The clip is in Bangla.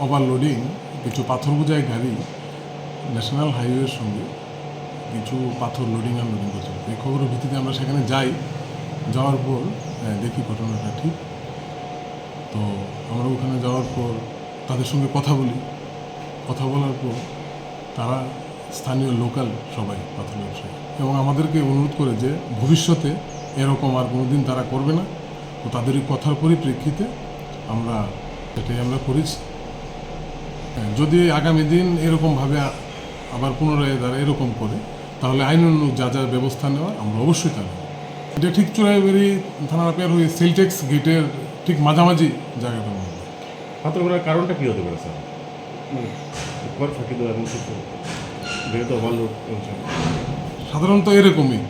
ওভারলোডিং কিছু পাথর বোঝাই গাড়ি ন্যাশনাল হাইওয়ের সঙ্গে কিছু পাথর লোডিং আর লোডিং করছিল এই খবরের ভিত্তিতে আমরা সেখানে যাই যাওয়ার পর হ্যাঁ, দেখি ঘটনাটা ঠিক। তো আমরা ওখানে যাওয়ার পর তাদের সঙ্গে কথা বলি। কথা বলার পর তারা স্থানীয় লোকাল সবাই পাথর ব্যবসায়ী। এবং আমাদেরকে অনুরোধ করে যে ভবিষ্যতে এরকম আর কোনোদিন তারা করবে না। তো তাদের এই কথার পরিপ্রেক্ষিতে আমরা সেটাই আমরা করেছি হ্যাঁ, যদি আগামী দিন এরকমভাবে আবার পুনরায় তারা এরকম করে তাহলে আইন অনুযায়ী যা যা ব্যবস্থা নেওয়া আমরা অবশ্যই তা এটা ঠিক চুরাইবাড়ি থানা পেয়ার হয়ে সেলটেক্স গেটের ঠিক মাঝামাঝি জায়গাটার মধ্যে পাথর করার কারণটা কী হতে পারে স্যার? ফাঁকি দেওয়া এবং কিছু সাধারণত এরকমই।